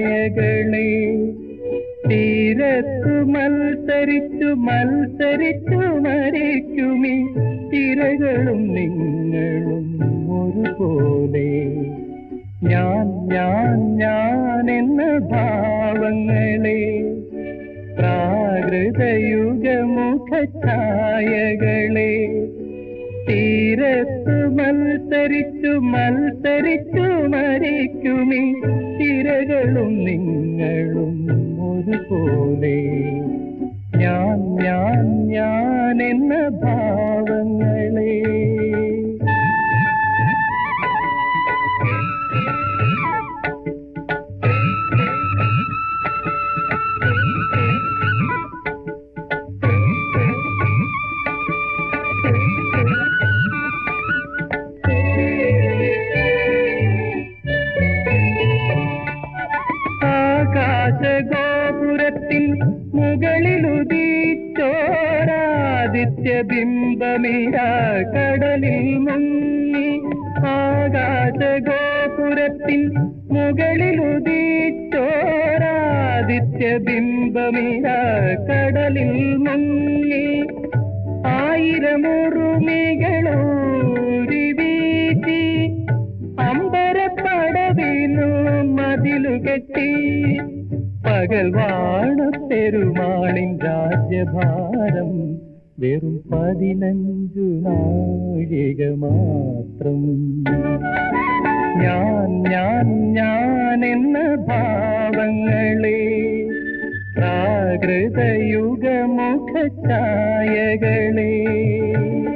പ്രാകൃതയുഗമുഖഛായകളെ തീരത്തു മത്സരിച്ചു മത്സരിച്ചു മരിക്കുമി തിരകളും നിങ്ങളും ഒരുപോലെ. ഞാൻ ഞാൻ ഞാൻ എന്ന ഭാവങ്ങളെ പ്രാകൃതയുഗമുഖഛായകളെ. തീരത്തു മത്സരിച്ചു മത്സരിച്ചു മരിക്കുമി തിരകളും നിങ്ങളും ഒരുപോലെ. ഞാൻ ഞാൻ ഞാൻ എന്ന ഭാവങ്ങളെ മുകളിലുദിച്ചോരാദിത്യ ബിംബമിര കടലിൽ മുങ്ങി ആകാശഗോപുരത്തിൻ മുകളിലുദിച്ചോരാദിത്യ ബിംബമിര കടലിൽ മുങ്ങി ആയിരമുറുമികളൂരി വീട്ടി അമ്പരപ്പടവിനു മതിലു കെട്ടി പകൽ വാണ പെരുമാളിൻ രാജ്യഭാരം വെറും പതിനഞ്ചു നാഴിക മാത്രം. ഞാൻ ഞാൻ ഞാൻ എന്ന ഭാവങ്ങളെ പ്രാകൃതയുഗമുഖഛായകളെ വാഹിനി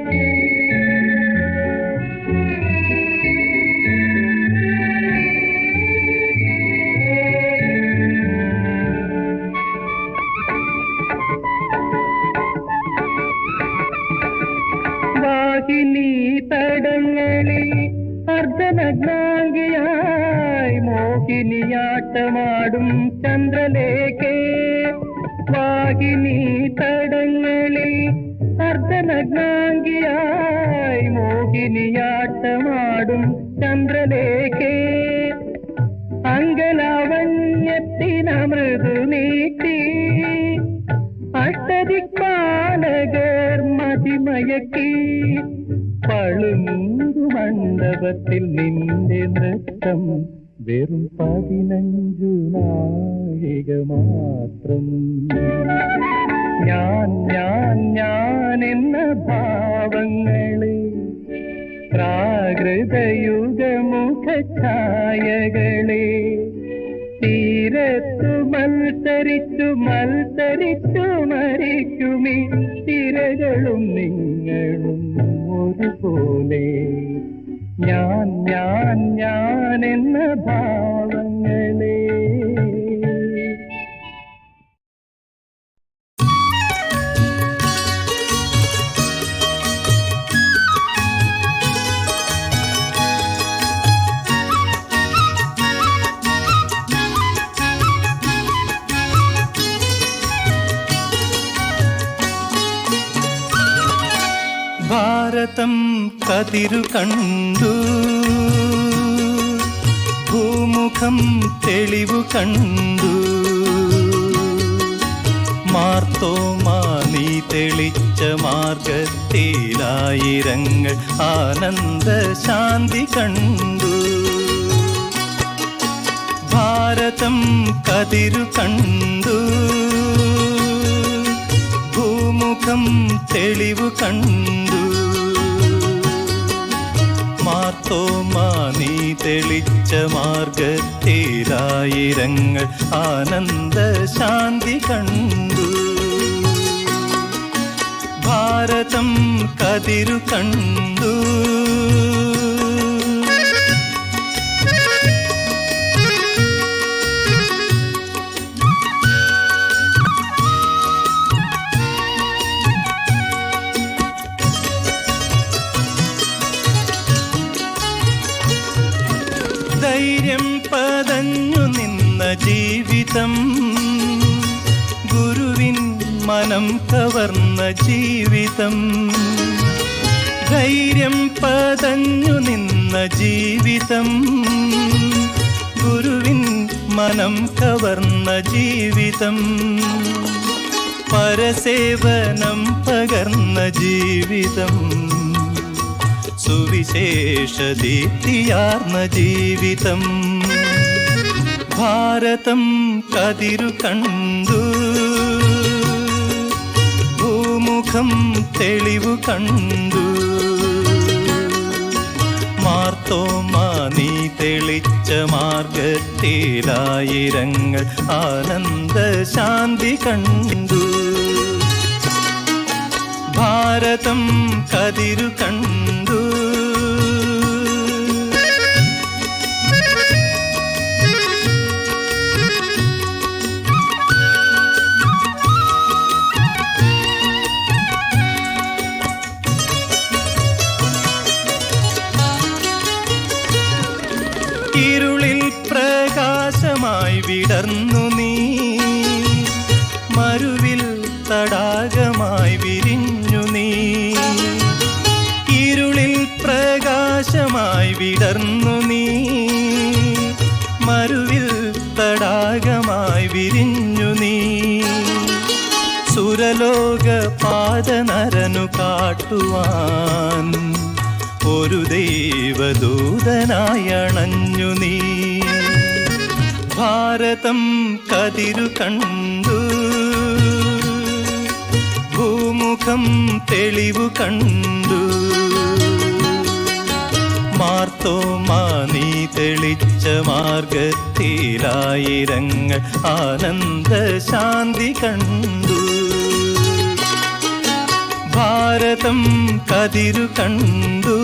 അർദ്ധനഗ്നാംഗിയായി മോഹിനിയാട്ടമാടും ചന്ദ്രലേഖേ. വാഹിനി തടങ്ങളിൽ അർദ്ധനഗ്നാംഗിയായി മോഹിനിയാട്ടമാടും ചന്ദ്രലേഖേ. അങ്കലാവണ്യത്തിനമൃദു മണ്ഡപത്തിൽ നിന്റെ നൃത്തം വെറും പതിനഞ്ചു നാഴിക മാത്രം. ഞാൻ ഞാൻ ഞാൻ എന്ന ഭാവങ്ങളെ പ്രാകൃതയുഗമുഖഛായകളെ തീരത്തു മത്സരിച്ചു മത്സരിച്ചു മരിക്കുമി തിരകളും നിങ്ങളും ഒരുപോലെ. ഞാൻ ഞാൻ ഞാൻ എന്ന ഭാവങ്ങളെ കതിരു കണ്ടു. ഭൂമുഖം തെളിവു കണ്ടു. മാർത്തോമാ നീ തെളിച്ച മാർഗത്തിലായിരങ്ങൾ ആനന്ദ ശാന്തി കണ്ടു. ഭാരതം കതിരു കണ്ടു. തെളിവു കണ്ടു. മാർത്തോമാ നീ തെളിച്ച മാർഗത്തേരായിരങ്ങൾ ആനന്ദ ശാന്തി കണ്ടു. ഭാരതം കതിരു കണ്ടു. ജീവിതം ഗുരുവിൻ മനം കവർന്ന ജീവിതം. ധൈര്യം പതഞ്ഞു നിന്ന ജീവിതം. ഗുരുവിൻ മനം കവർന്ന ജീവിതം. പരസേവനം പകർന്ന ജീവിതം. സുവിശേഷ ദീപ്തിയാർന്ന ജീവിതം. ഭാരതം കതിരു കണ്ടു. ഭൂമുഖം തെളിവു കണ്ടു. മാർത്തോമാ നീ തെളിച്ച മാർഗത്തിലായിരങ്ങൾ ആനന്ദ ശാന്തി കണ്ടു. ഭാരതം കതിരു കണ്ടു. പാദനരനു കാട്ടുവാൻ ഒരു ദൈവദൂതനായണഞ്ഞു നീ. ഭാരതം കതിരു കണ്ടു. ഭൂമുഖം തെളിവു കണ്ടു. മാർത്തോമാ നീ തെളിച്ച മാർഗത്തിലായിരങ്ങൾ ആനന്ദ ശാന്തി കണ്ടു. ഭാരതം കതിരു കണ്ടു.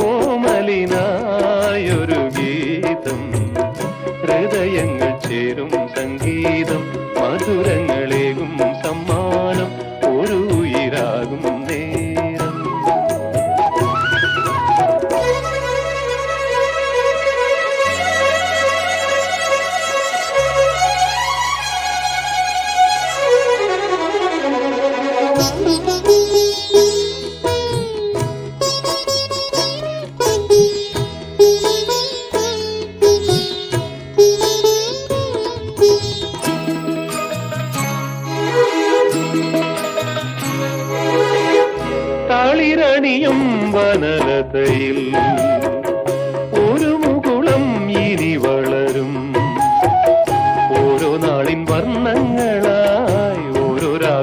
ഓമലിനായൊരു ഗീതം. ഹൃദയങ്ങൾ ചേരും സംഗീതം. മധുരങ്ങളേകും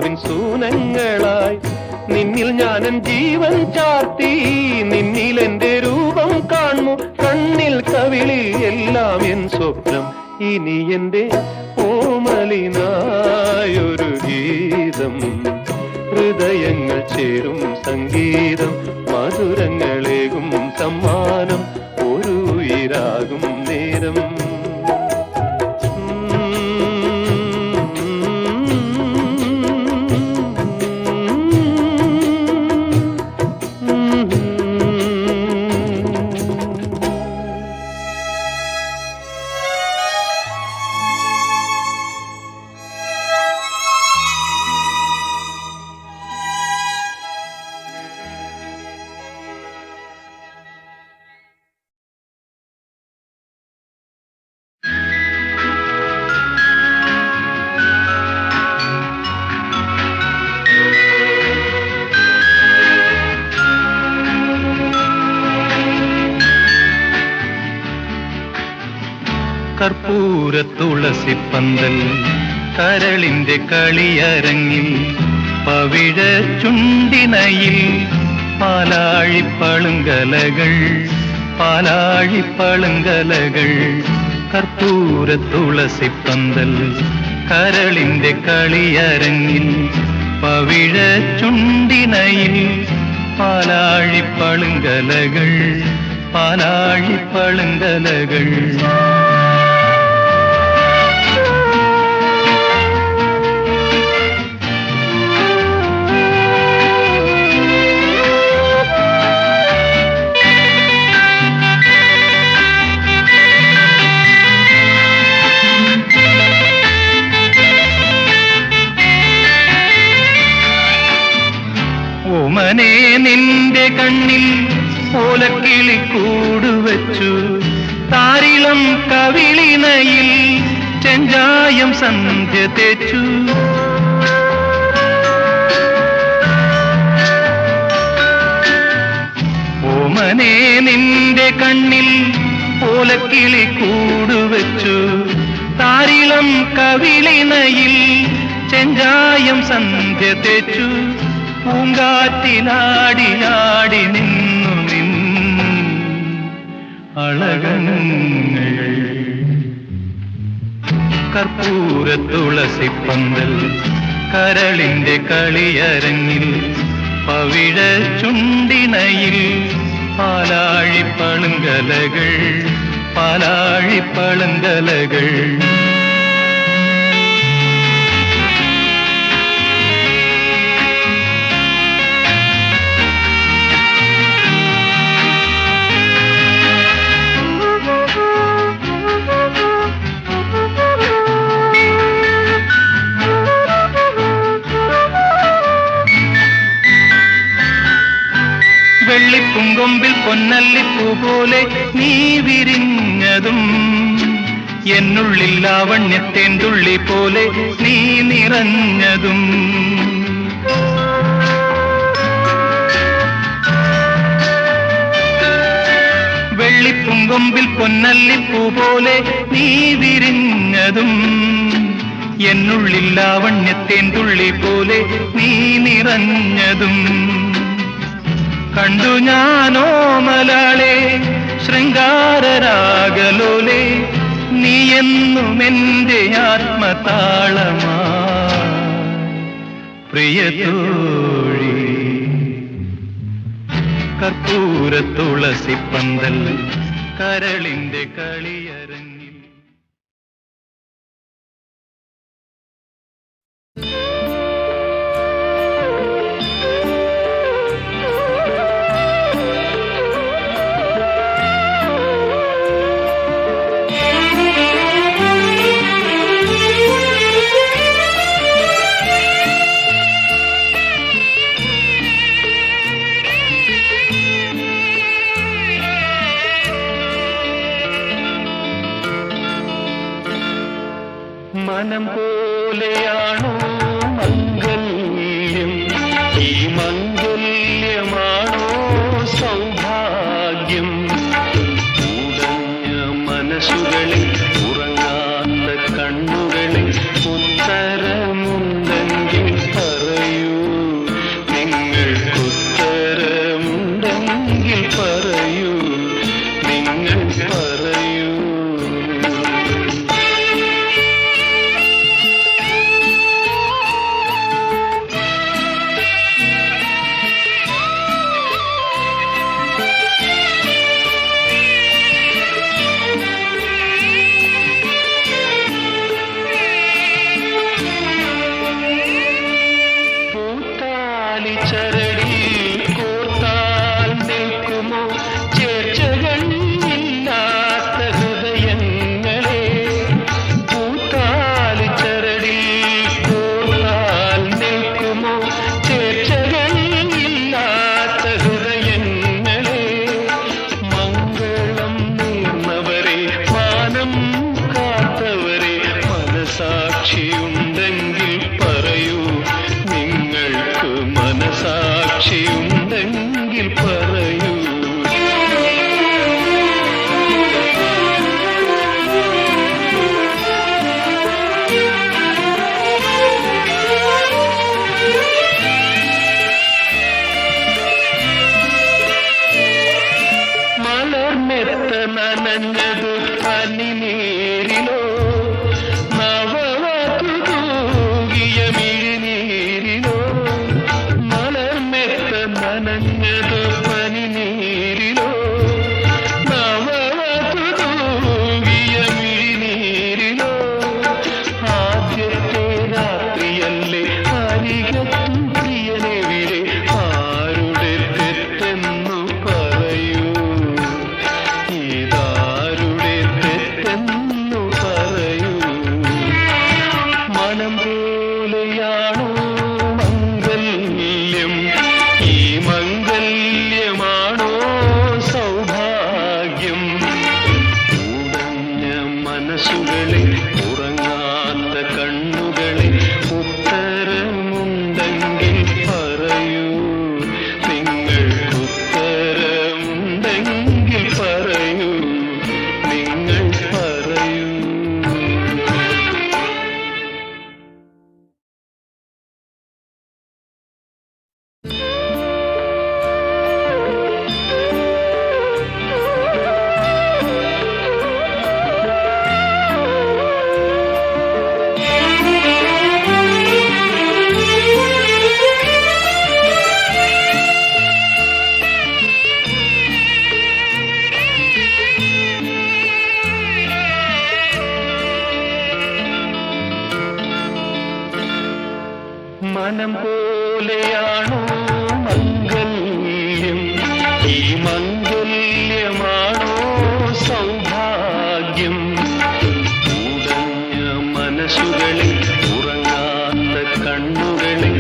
ഓരോ സൂനങ്ങളായി. നിന്നിൽ ഞാനൻ ജീവൻ ചാർത്തി. നിന്നിൽ എന്റെ രൂപം കാണു കണ്ണിൽ കവിളിൽ എല്ലാം എൻ സ്വപ്നം. ഇനി എന്റെ ഓമലിനായൊരു ഗീതം. ഹൃദയങ്ങൾ ചേരും സംഗീതം. മധുരങ്ങളേകും സമ്മാനം. ഒരു ഉയിരാകും കർപ്പൂര തുളസിപ്പന്തൽ കരളിന്റെ കളിയരങ്ങിൽ പവിഴ ചുണ്ടിനയിൽ പാലാഴിപ്പളുങ്കലകൾ പാലാഴിപ്പളുങ്കലകൾ. കർപ്പൂര തുളസിപ്പന്തൽ കരളിന്റെ കളിയരങ്ങിൽ പവിഴ ചുണ്ടിനയിൽ പാലാഴിപ്പളുങ്കലകൾ പാലാഴിപ്പളുങ്കലകൾ. കണ്ണിൽ ഓലക്കിളി കൂടുവച്ചു. താരിളം കവിളിനയിൽ ചെഞ്ചായം സന്ധ്യ തേച്ചു. ഓമനെ നിന്റെ കണ്ണിൽ ഓലക്കിളി കൂടുവച്ചു. താരിളം കവിളിനയിൽ ചെഞ്ചായം സന്ധ്യ തേച്ചു. പൂങ്കാറ്റിലാടിയാടി നിന്നു നിന്നു അളകങ്ങൾ. കർപ്പൂര തുളസിപ്പന്തൽ കരളിന്റെ കളിയരങ്ങിൽ പവിഴ ചുണ്ടിനയിൽ പാലാഴിപ്പളുങ്കലകൾ പാലാഴിപ്പളുങ്കലകൾ വെള്ളിപ്പുങ്കൊമ്പിൽ പൊന്നല്ലിപ്പൂ പോലെ നീ വിരിഞ്ഞതും. എന്നുള്ളിൽ ലാവണ്യത്തേന്തുള്ളി പോലെ നീ നിറഞ്ഞതും. വെള്ളിപ്പുങ്കൊമ്പിൽ പൊന്നല്ലിപ്പൂ പോലെ നീ വിരിഞ്ഞതും. എന്നുള്ളിൽ ലാവണ്യത്തേന്തുള്ളി പോലെ നീ നിറഞ്ഞതും. കണ്ടു ഞാനോ മലാളെ ശൃംഗാരരാഗലോലെ നീ എന്നും എന്റെ ആത്മതാളമാ. പ്രിയതോഴി കർപ്പൂര തുളസി പന്തൽ കരളിന്റെ മനം പോലെയാണോ? కన్నుడు అని கண்களே உறங்காத கண்களே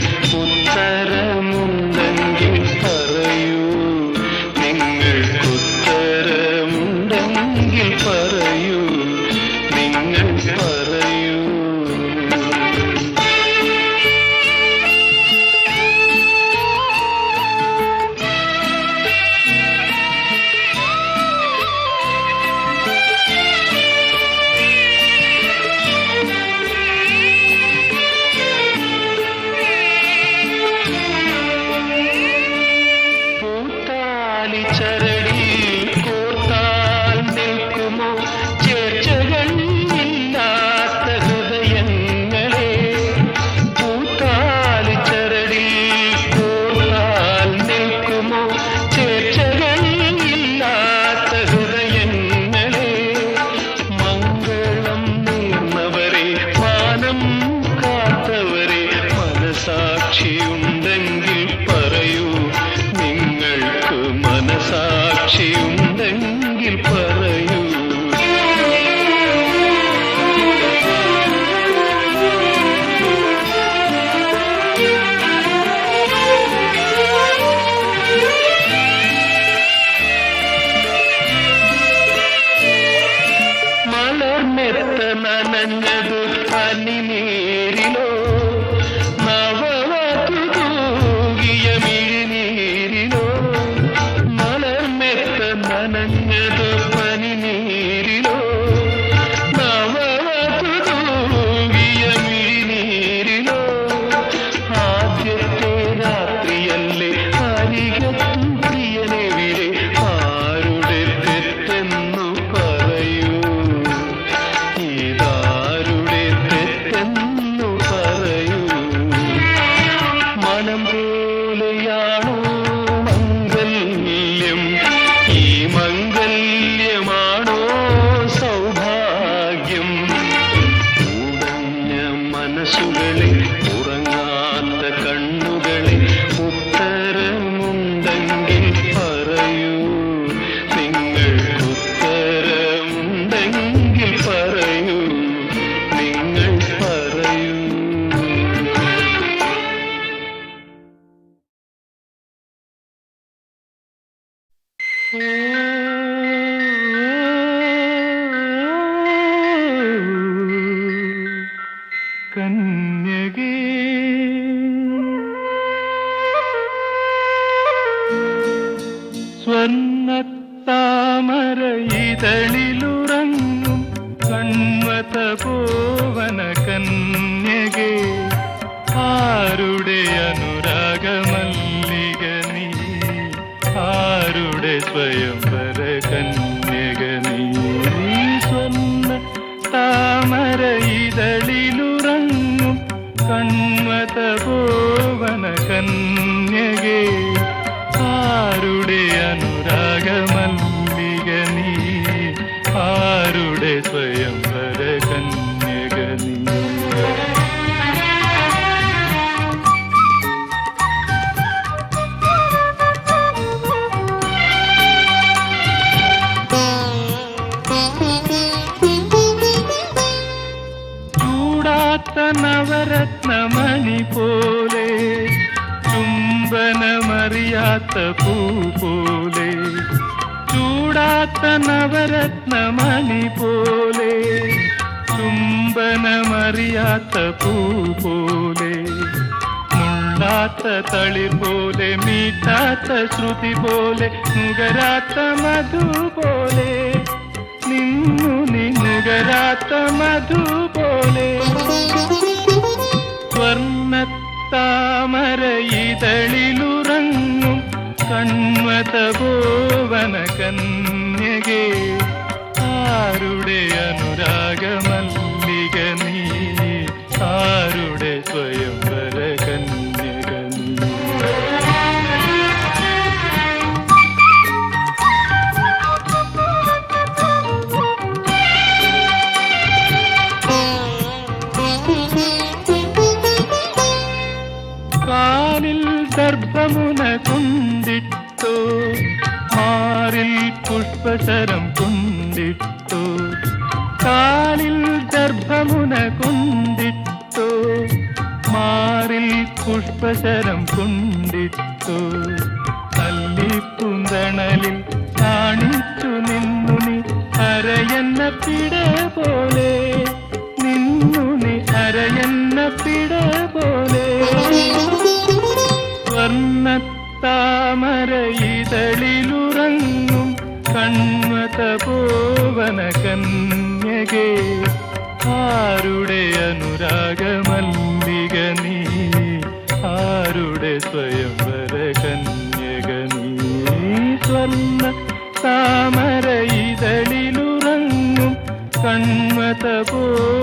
And. പൂത്ത പൂപോലെ ചൂടാത്ത നവരത്നമണി പോലെ ചുംബനമറിയാത്ത പൂ പോലെ മുണ്ടാത്ത തളി പോലെ മീട്ടാത്ത ശ്രുതി പോലെ നുകരാത്ത മധു പോലെ നിന്നു നീ നുകരാത്ത മധു പോലെ. സ്വർണത്താമര ഇതളിലൂ കന്മതഭുവന കന്യകെ ആരുടെ അനുരാഗമല്ലിക നീ? ആരുടെ സ്വയം ಕಲಿಸಬೋ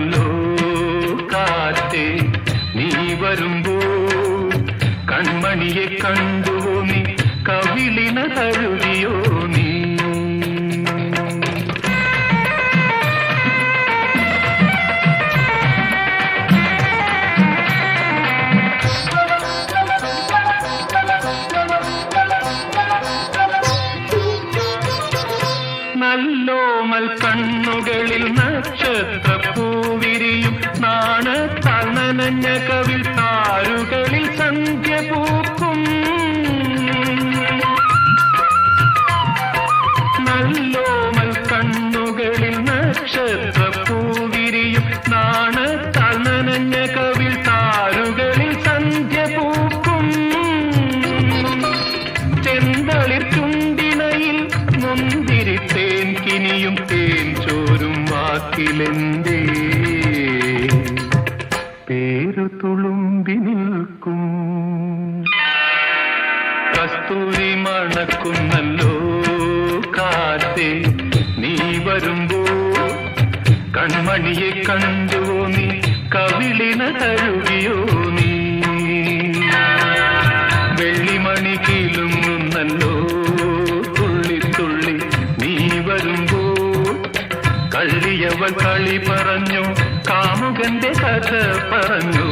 വരുന്നു കാറ്റേ നീ വരുമ്പോ കൺമണിയെ കണ്ടുവോ നീ? കവിളിന തഴുകിയോ വന്നിരിത്തേൻ കിനിയും തേൻ ചോരും വാക്കിലെന്തേ? പേരു തുളുമ്പി നിൽക്കും. കസ്തൂരി മണക്കുന്നല്ലോ കാത്തേ നീ വരുമ്പോ കൺമണിയെ കണ്ടുവോ നീ കവിളിന പറഞ്ഞു കാമുകന്റെ കഥ പറഞ്ഞു.